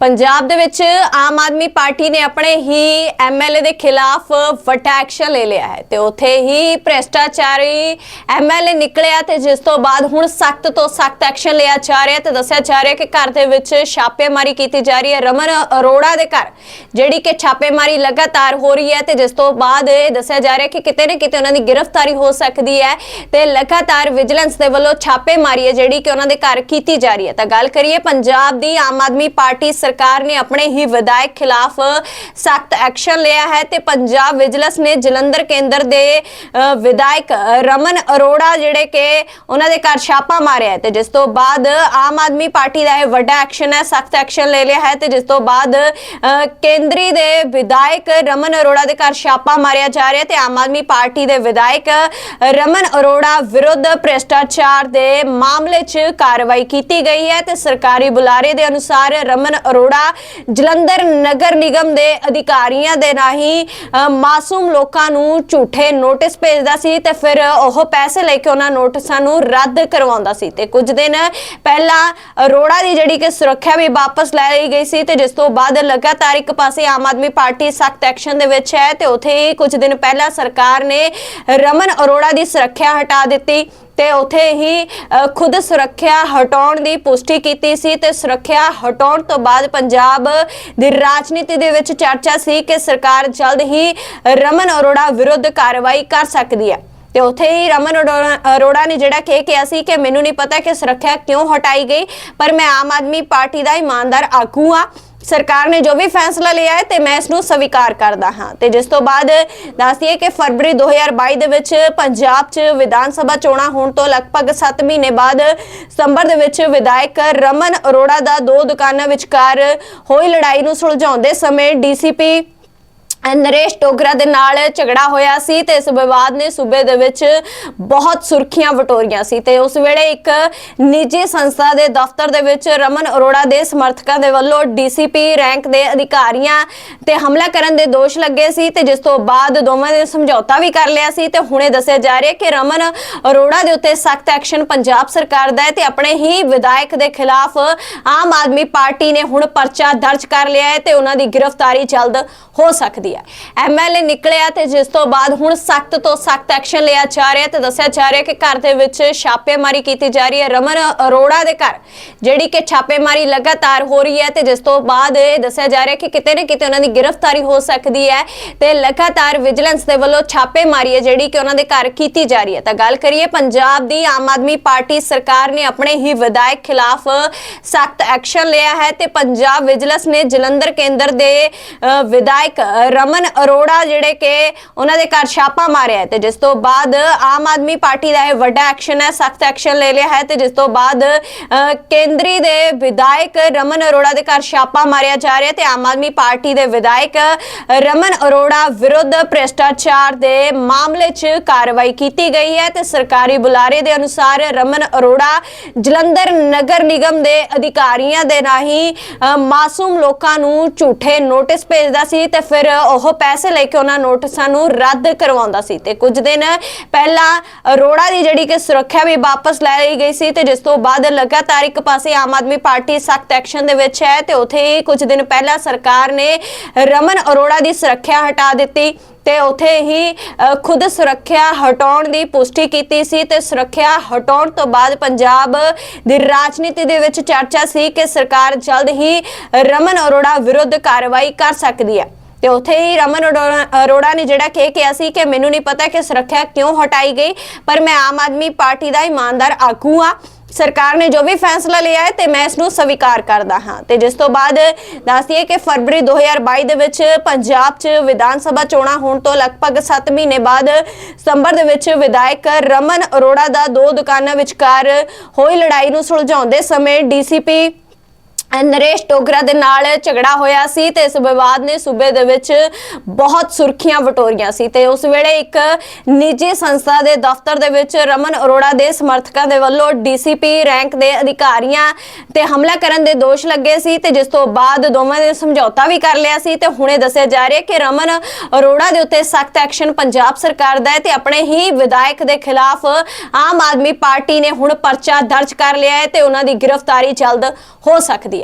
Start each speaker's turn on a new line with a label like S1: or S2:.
S1: ਪੰਜਾਬ ਦੇ ਵਿੱਚ ਆਮ ਆਦਮੀ ਪਾਰਟੀ ਨੇ ਆਪਣੇ ਹੀ ਐਮਐਲਏ ਦੇ ਖਿਲਾਫ ਵੱਡਾ ਐਕਸ਼ਨ ਲੈ ਲਿਆ ਹੈ ਤੇ ਉੱਥੇ ਹੀ ਭ੍ਰਿਸ਼ਟਾਚਾਰੀ ਐਮਐਲਏ ਨਿਕਲਿਆ ਤੇ ਜਿਸ ਤੋਂ ਬਾਅਦ ਹੁਣ ਸਖਤ ਤੋਂ ਸਖਤ ਐਕਸ਼ਨ ਲਿਆ ਜਾ ਰਿਹਾ ਤੇ ਦੱਸਿਆ ਜਾ ਰਿਹਾ ਕਿ ਘਰ ਦੇ ਵਿੱਚ ਛਾਪੇਮਾਰੀ ਕੀਤੀ ਜਾ ਰਹੀ ਹੈ। ਰਮਨ ਅਰੋੜਾ ਦੇ ਘਰ, ਜਿਹੜੀ ਕਿ ਛਾਪੇਮਾਰੀ ਲਗਾਤਾਰ ਹੋ ਰਹੀ ਹੈ ਤੇ ਜਿਸ ਤੋਂ ਬਾਅਦ ਇਹ ਦੱਸਿਆ ਜਾ ਰਿਹਾ ਕਿ ਕਿਤੇ ਨਾ ਕਿਤੇ ਉਹਨਾਂ ਦੀ ਗ੍ਰਿਫਤਾਰੀ ਹੋ ਸਕਦੀ ਹੈ ਤੇ ਲਗਾਤਾਰ ਵਿਜੀਲੈਂਸ ਦੇ ਵੱਲੋਂ ਛਾਪੇਮਾਰੀ ਹੈ ਜਿਹੜੀ ਕਿ ਉਹਨਾਂ ਦੇ ਘਰ ਕੀਤੀ ਜਾ ਰਹੀ ਹੈ। ਤਾਂ ਗੱਲ ਕਰੀਏ ਪੰਜਾਬ ਦੀ ਆਮ ਆਦਮੀ ਪਾਰਟੀ ਸਰਕਾਰ ਨੇ ਆਪਣੇ ਹੀ ਵਿਧਾਇਕ ਖਿਲਾਫ ਸਖਤ ਐਕਸ਼ਨ ਲਿਆ ਹੈ ਤੇ ਪੰਜਾਬ ਵਿਜੀਲੈਂਸ ਨੇ ਜਲੰਧਰ ਕੇਂਦਰ ਦੇ ਵਿਧਾਇਕ ਰਮਨ ਅਰੋੜਾ ਜਿਹੜੇ ਕਿ ਉਹਨਾਂ ਦੇ ਘਰ ਛਾਪਾ ਮਾਰਿਆ ਤੇ ਜਿਸ ਤੋਂ ਬਾਅਦ ਆਮ ਆਦਮੀ ਪਾਰਟੀ ਦਾ ਇਹ ਵੱਡਾ ਐਕਸ਼ਨ ਹੈ, ਸਖਤ ਐਕਸ਼ਨ ਲੈ ਲਿਆ ਹੈ ਤੇ ਜਿਸ ਤੋਂ ਬਾਅਦ ਕੇਂਦਰੀ ਦੇ ਵਿਧਾਇਕ ਰਮਨ ਅਰੋੜਾ ਦੇ ਘਰ ਛਾਪਾ ਮਾਰਿਆ ਜਾ ਰਿਹਾ ਤੇ ਆਮ ਆਦਮੀ ਪਾਰਟੀ ਦੇ ਵਿਧਾਇਕ ਰਮਨ ਅਰੋੜਾ ਵਿਰੁੱਧ ਭ੍ਰਿਸ਼ਟਾਚਾਰ ਦੇ ਮਾਮਲੇ 'ਚ ਕਾਰਵਾਈ ਕੀਤੀ ਗਈ ਹੈ ਤੇ ਸਰਕਾਰੀ ਬੁਲਾਰੇ ਦੇ ਅਨੁਸਾਰ ਰਮਨ ਅਰੋੜਾ ਜਲੰਧਰ ਨਗਰ ਨਿਗਮ ਦੇ ਅਧਿਕਾਰੀਆਂ ਦੇ ਰਾਹੀਂ ਮਾਸੂਮ ਲੋਕਾਂ ਨੂੰ ਝੂਠੇ ਨੋਟਿਸ ਭੇਜਦਾ ਸੀ ਤੇ ਫਿਰ ਉਹ ਪੈਸੇ ਲੈ ਕੇ ਉਹਨਾਂ ਨੋਟਿਸਾਂ ਨੂੰ ਰੱਦ ਕਰਵਾਉਂਦਾ ਸੀ। ਤੇ ਕੁਝ ਦਿਨ ਪਹਿਲਾਂ ਅਰੋੜਾ ਦੀ ਜਿਹੜੀ ਕਿ ਸੁਰੱਖਿਆ ਵੀ ਵਾਪਸ ਲੈ ਲਈ ਗਈ ਸੀ ਤੇ ਜਿਸ ਤੋਂ ਬਾਅਦ ਲਗਾਤਾਰ ਇੱਕ ਪਾਸੇ ਆਮ ਆਦਮੀ ਪਾਰਟੀ ਸਖਤ ਐਕਸ਼ਨ ਦੇ ਵਿੱਚ ਹੈ ਤੇ ਉਥੇ ਹੀ ਕੁਝ ਦਿਨ ਪਹਿਲਾਂ ਸਰਕਾਰ ਨੇ ਰਮਨ ਅਰੋੜਾ ਦੀ ਸੁਰੱਖਿਆ ਹਟਾ ਦਿੱਤੀ। ਤੇ ਉਥੇ ਹੀ ਖੁਦ ਸੁਰੱਖਿਆ ਹਟਾਉਣ ਦੀ ਪੁਸ਼ਟੀ ਕੀਤੀ ਸੀ ਤੇ ਸੁਰੱਖਿਆ ਹਟਾਉਣ ਤੋਂ ਬਾਅਦ ਪੰਜਾਬ ਦੀ ਰਾਜਨੀਤੀ ਦੇ ਵਿੱਚ ਚਰਚਾ ਸੀ ਕਿ ਸਰਕਾਰ ਜਲਦ ਹੀ ਰਮਨ ਅਰੋੜਾ ਵਿਰੁੱਧ ਕਾਰਵਾਈ ਕਰ ਸਕਦੀ ਹੈ। ਤੇ ਉਥੇ ਹੀ ਰਮਨ ਅਰੋੜਾ ਅਰੋੜਾ ਨੇ ਜਿਹੜਾ ਕਿ ਕਿਹਾ ਸੀ ਕਿ ਮੈਨੂੰ ਨਹੀਂ ਪਤਾ ਕਿ ਸੁਰੱਖਿਆ ਕਿਉਂ ਹਟਾਈ ਗਈ, ਪਰ ਮੈਂ ਆਮ ਆਦਮੀ ਪਾਰਟੀ ਦਾ ਇਮਾਨਦਾਰ ਆਗੂ ਆ ਸਰਕਾਰ ਨੇ ਜੋ ਵੀ ਫੈਸਲਾ ਲਿਆ ਹੈ ਤੇ ਮੈਂ ਇਸ ਨੂੰ ਸਵੀਕਾਰ ਕਰਦਾ ਹਾਂ। ਤੇ ਜਿਸ ਤੋਂ ਬਾਅਦ ਦੱਸ ਕਿ ਫਰਵਰੀ 2022 ਦੇ ਵਿੱਚ ਪੰਜਾਬ 'ਚ ਵਿਧਾਨ ਸਭਾ ਚੋਣਾਂ ਹੋਣ ਤੋਂ ਲਗਭਗ 7 ਮਹੀਨੇ ਬਾਅਦ ਸਤੰਬਰ ਦੇ ਵਿੱਚ ਵਿਧਾਇਕ ਰਮਨ ਅਰੋੜਾ ਦਾ ਦੋ ਦੁਕਾਨਾਂ ਵਿਚਕਾਰ ਹੋਈ ਲੜਾਈ ਨੂੰ ਸੁਲਝਾਉਂਦੇ ਸਮੇਂ ਡੀਸੀਪੀ ਨਰੇਸ਼ ਟੋਗਰਾ ਦੇ ਨਾਲ ਝਗੜਾ ਹੋਇਆ ਸੀ ਤੇ ਇਸ ਵਿਵਾਦ ਨੇ ਸੂਬੇ ਦੇ ਵਿੱਚ ਬਹੁਤ ਸੁਰਖੀਆਂ ਵਟੋਰੀਆਂ ਸੀ ਤੇ ਉਸ ਵੇਲੇ ਇੱਕ ਨਿੱਜੀ ਸੰਸਥਾ ਦੇ ਦਫ਼ਤਰ ਦੇ ਵਿੱਚ ਰਮਨ ਅਰੋੜਾ ਦੇ ਸਮਰਥਕਾਂ ਦੇ ਵੱਲੋਂ ਡੀਸੀਪੀ ਰੈਂਕ ਦੇ ਅਧਿਕਾਰੀਆਂ ਤੇ ਹਮਲਾ ਕਰਨ ਦੇ ਦੋਸ਼ ਲੱਗੇ ਸੀ ਤੇ ਜਿਸ ਤੋਂ ਬਾਅਦ ਦੋਵਾਂ ਨੇ ਸਮਝੌਤਾ ਵੀ ਕਰ ਲਿਆ ਸੀ ਤੇ ਹੁਣੇ ਦੱਸਿਆ ਜਾ ਰਿਹਾ ਕਿ ਰਮਨ ਅਰੋੜਾ ਦੇ ਉੱਤੇ ਸਖਤ ਐਕਸ਼ਨ ਪੰਜਾਬ ਸਰਕਾਰ ਦਾ ਹੈ ਤੇ ਆਪਣੇ ਹੀ ਵਿਧਾਇਕ ਦੇ ਖਿਲਾਫ ਆਮ ਆਦਮੀ ਪਾਰਟੀ ਨੇ ਹੁਣ ਪਰਚਾ ਦਰਜ ਕਰ ਲਿਆ ਹੈ ਤੇ ਉਹਨਾਂ ਦੀ ਗ੍ਰਿਫਤਾਰੀ ਜਲਦ ਹੋ ਸਕਦੀ ਹੈ। ਐਮਐਲਏ ਨਿਕਲਿਆ ਤੇ ਜਿਸ ਤੋਂ ਬਾਅਦ ਹੁਣ ਸਖਤ ਤੋਂ ਸਖਤ ਐਕਸ਼ਨ ਲਿਆ ਜਾ ਰਿਹਾ ਤੇ ਦੱਸਿਆ ਜਾ ਰਿਹਾ ਕਿ ਘਰ ਦੇ ਵਿੱਚ ਛਾਪੇਮਾਰੀ ਕੀਤੀ ਜਾ ਰਹੀ ਹੈ। ਰਮਨ ਅਰੋੜਾ ਦੇ ਘਰ ਜਿਹੜੀ ਕਿ ਛਾਪੇਮਾਰੀ ਲਗਾਤਾਰ ਹੋ ਰਹੀ ਹੈ ਤੇ ਜਿਸ ਤੋਂ ਬਾਅਦ ਇਹ ਦੱਸਿਆ ਜਾ ਰਿਹਾ ਕਿ ਕਿਤੇ ਨਾ ਕਿਤੇ ਉਹਨਾਂ ਦੀ ਗ੍ਰਿਫਤਾਰੀ ਹੋ ਸਕਦੀ ਹੈ ਤੇ ਲਗਾਤਾਰ ਵਿਜੀਲੈਂਸ ਦੇ ਵੱਲੋਂ ਛਾਪੇਮਾਰੀ ਹੈ ਜਿਹੜੀ ਕਿ ਉਹਨਾਂ ਦੇ ਘਰ ਕੀਤੀ ਜਾ ਰਹੀ ਹੈ। ਤਾਂ ਗੱਲ ਕਰੀਏ ਪੰਜਾਬ ਦੀ ਆਮ ਆਦਮੀ ਪਾਰਟੀ ਸਰਕਾਰ ਨੇ ਆਪਣੇ ਹੀ ਵਿਧਾਇਕ ਖਿਲਾਫ ਸਖਤ ਐਕਸ਼ਨ ਲਿਆ ਹੈ ਤੇ ਪੰਜਾਬ ਵਿਜੀਲੈਂਸ ਨੇ ਜਲੰਧਰ ਕੇਂਦਰ ਦੇ ਅ, ਵਿਧਾਇਕ ਰਮਨ ਅਰੋੜਾ ਜਿਹੜੇ ਕਿ ਉਹਨਾਂ ਦੇ ਘਰ ਛਾਪਾ ਮਾਰਿਆ ਹੈ ਤੇ ਜਿਸ ਤੋਂ ਬਾਅਦ ਆਮ ਆਦਮੀ ਪਾਰਟੀ ਦਾ ਇਹ ਵੱਡਾ ਐਕਸ਼ਨ ਹੈ, ਸਖਤ ਐਕਸ਼ਨ ਲੈ ਲਿਆ ਹੈ ਤੇ ਜਿਸ ਤੋਂ ਬਾਅਦ ਕੇਂਦਰੀ ਦੇ ਵਿਧਾਇਕ ਰਮਨ ਅਰੋੜਾ ਦੇ ਘਰ ਛਾਪਾ ਮਾਰਿਆ ਜਾ ਰਿਹਾ ਤੇ ਆਮ ਆਦਮੀ ਪਾਰਟੀ ਦੇ ਵਿਧਾਇਕ ਰਮਨ ਅਰੋੜਾ ਵਿਰੁੱਧ ਭ੍ਰਿਸ਼ਟਾਚਾਰ ਦੇ ਮਾਮਲੇ 'ਚ ਕਾਰਵਾਈ ਕੀਤੀ ਗਈ ਹੈ ਤੇ ਸਰਕਾਰੀ ਬੁਲਾਰੇ ਦੇ ਅਨੁਸਾਰ ਰਮਨ ਅਰੋੜਾ ਜਲੰਧਰ ਨਗਰ ਨਿਗਮ ਦੇ ਅਧਿਕਾਰੀਆਂ ਦੇ ਰਾਹੀਂ ਮਾਸੂਮ ਲੋਕਾਂ ਨੂੰ ਝੂਠੇ ਨੋਟਿਸ ਭੇਜਦਾ ਸੀ ਤੇ ਫਿਰ ਉਹ ਪੈਸੇ ਲੈ ਕੇ ਉਹਨਾਂ ਨੋਟਿਸਾਂ ਨੂੰ ਰੱਦ ਕਰਵਾਉਂਦਾ ਸੀ ਤੇ ਕੁਝ ਦਿਨ ਪਹਿਲਾਂ ਅਰੋੜਾ ਦੀ ਜਿਹੜੀ ਕਿ ਸੁਰੱਖਿਆ ਵੀ ਵਾਪਸ ਲੈ ਲਈ ਗਈ ਸੀ ਤੇ ਜਿਸ ਤੋਂ ਬਾਅਦ ਲਗਾਤਾਰ ਇੱਕ ਪਾਸੇ ਆਮ ਆਦਮੀ ਪਾਰਟੀ ਸਖਤ ਐਕਸ਼ਨ ਦੇ ਵਿੱਚ ਹੈ ਤੇ ਉਥੇ ਕੁਝ ਦਿਨ ਪਹਿਲਾਂ ਸਰਕਾਰ ਨੇ ਰਮਨ ਅਰੋੜਾ ਦੀ ਸੁਰੱਖਿਆ ਹਟਾ ਦਿੱਤੀ ਤੇ ਉਥੇ ਹੀ ਖੁਦ ਸੁਰੱਖਿਆ ਹਟਾਉਣ ਦੀ ਪੁਸ਼ਟੀ ਕੀਤੀ ਸੀ ਤੇ ਸੁਰੱਖਿਆ ਹਟਾਉਣ ਤੋਂ ਬਾਅਦ ਪੰਜਾਬ ਦੀ ਰਾਜਨੀਤੀ ਦੇ ਵਿੱਚ ਚਰਚਾ ਸੀ ਕਿ ਸਰਕਾਰ ਜਲਦ ਹੀ ਰਮਨ ਅਰੋੜਾ ਵਿਰੁੱਧ ਕਾਰਵਾਈ ਕਰ ਸਕਦੀ ਹੈ। ਤੇ ਉਥੇ ਹੀ ਰਮਨ ਅਰੋੜਾ ਨੇ ਜਿਹੜਾ ਕਿ ਕਿਹਾ ਸੀ ਕਿ ਮੈਨੂੰ ਨਹੀਂ ਪਤਾ ਕਿ ਸੁਰੱਖਿਆ ਕਿਉਂ ਹਟਾਈ ਗਈ, ਪਰ ਮੈਂ ਆਮ ਆਦਮੀ ਪਾਰਟੀ ਦਾ ਇਮਾਨਦਾਰ ਆਗੂ ਆ ਸਰਕਾਰ ਨੇ ਜੋ ਵੀ ਫੈਸਲਾ ਲਿਆ ਹੈ ਤੇ ਮੈਂ ਇਸ ਨੂੰ ਸਵੀਕਾਰ ਕਰਦਾ ਹਾਂ। ਤੇ ਜਿਸ ਤੋਂ ਬਾਅਦ ਦੱਸ ਕਿ ਫਰਵਰੀ 2022 ਦੇ ਵਿੱਚ ਪੰਜਾਬ 'ਚ ਵਿਧਾਨ ਸਭਾ ਚੋਣਾਂ ਹੋਣ ਤੋਂ ਲਗਭਗ 7 ਮਹੀਨੇ ਬਾਅਦ ਸਤੰਬਰ ਦੇ ਵਿੱਚ ਵਿਧਾਇਕ ਰਮਨ ਅਰੋੜਾ ਦਾ ਦੋ ਦੁਕਾਨਾਂ ਵਿਚਕਾਰ ਹੋਈ ਲੜਾਈ ਨੂੰ ਸੁਲਝਾਉਂਦੇ ਸਮੇਂ ਡੀਸੀਪੀ ਨਰੇਸ਼ ਟੋਗਰਾ ਦੇ ਨਾਲ ਝਗੜਾ ਹੋਇਆ ਸੀ ਤੇ ਇਸ ਵਿਵਾਦ ਨੇ ਸੂਬੇ ਦੇ ਵਿੱਚ ਬਹੁਤ ਸੁਰਖੀਆਂ ਵਟੋਰੀਆਂ ਸੀ ਤੇ ਉਸ ਵੇਲੇ ਇੱਕ ਨਿੱਜੀ ਸੰਸਥਾ ਦੇ ਦਫ਼ਤਰ ਦੇ ਵਿੱਚ ਰਮਨ ਅਰੋੜਾ ਦੇ ਸਮਰਥਕਾਂ ਦੇ ਵੱਲੋਂ ਡੀਸੀਪੀ ਰੈਂਕ ਦੇ ਅਧਿਕਾਰੀਆਂ ਤੇ ਹਮਲਾ ਕਰਨ ਦੇ ਦੋਸ਼ ਲੱਗੇ ਸੀ ਤੇ ਜਿਸ ਤੋਂ ਬਾਅਦ ਦੋਵਾਂ ਨੇ ਸਮਝੌਤਾ ਵੀ ਕਰ ਲਿਆ ਸੀ ਤੇ ਹੁਣੇ ਦੱਸਿਆ ਜਾ ਰਿਹਾ ਕਿ ਰਮਨ ਅਰੋੜਾ ਦੇ ਉੱਤੇ ਸਖਤ ਐਕਸ਼ਨ ਪੰਜਾਬ ਸਰਕਾਰ ਦਾ ਹੈ ਤੇ ਆਪਣੇ ਹੀ ਵਿਧਾਇਕ ਦੇ ਖਿਲਾਫ ਆਮ ਆਦਮੀ ਪਾਰਟੀ ਨੇ ਹੁਣ ਪਰਚਾ ਦਰਜ ਕਰ ਲਿਆ ਹੈ ਤੇ ਉਹਨਾਂ ਦੀ ਗ੍ਰਿਫਤਾਰੀ ਜਲਦ ਹੋ ਸਕਦੀ